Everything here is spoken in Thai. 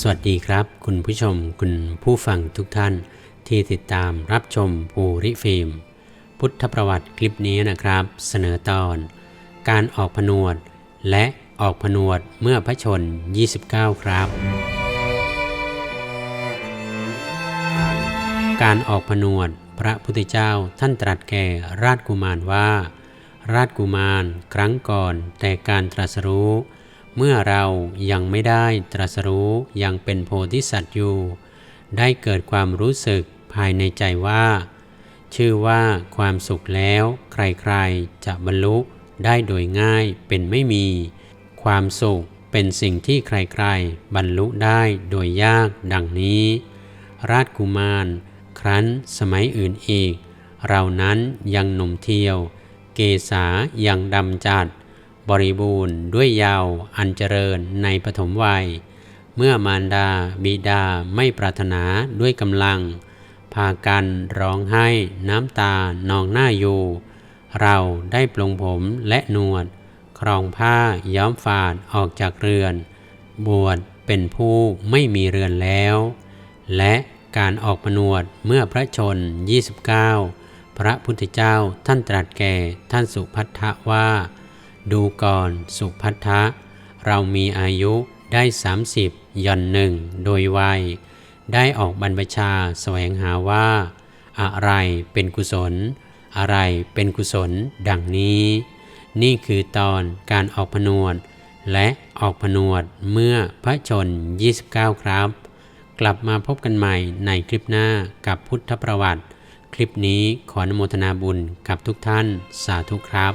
สวัสดีครับ คุณผู้ชมคุณผู้ฟังทุกท่าน ที่ติดตามรับชมภูริฟิล์ม พุทธประวัติคลิปนี้นะครับ เสนอตอน การออกผนวด และออกผนวดเมื่อพระชน 29 ครับ การออกผนวดพระพุทธเจ้าท่านตรัสแก่ราชกุมารว่า ราชกุมารครั้งก่อนแต่การตรัสรู้ เมื่อเรายังไม่ได้ตรัสรู้ยังเป็นโพธิสัตว์อยู่ ได้เกิดความรู้สึกภายในใจว่า ชื่อว่าความสุขแล้ว ใครๆจะบรรลุได้โดยง่ายเป็นไม่มี ความสุขเป็นสิ่งที่ใครๆ บรรลุได้โดยยากดังนี้ ราชกุมาร ครั้นสมัยอื่นอีก เรานั้นยังหนุ่มเที่ยว เกษายังดำจัด บริบูรณ์ด้วยยาวอันเจริญในปฐมวัย เมื่อมารดาบิดาไม่ปรารถนาด้วยกำลัง พากันร้องไห้น้ำตานองหน้าอยู่ เราได้ปลงผมและนวด ครองผ้าย้อมฝาดออกจากเรือน บวชเป็นผู้ไม่มีเรือนแล้ว และการออกผนวดเมื่อพระชน 29 พระพุทธเจ้าท่านตรัสแก่ท่านสุพัทธะว่า ดูก่อนสุพัทธะ เรามีอายุได้ 30ย่อนหนึ่งโดยวัย ได้ออกบรรพชาแสวงหาว่า อะไรเป็นกุศล อะไรเป็นกุศลดังนี้ นี่คือตอนการออกผนวด และออกผนวดเมื่อพระชน 29 ครับ กลับมาพบกันใหม่ในคลิปหน้ากับพุทธประวัติ คลิปนี้ขออนุโมทนาบุญกับทุกท่านสาธุครับ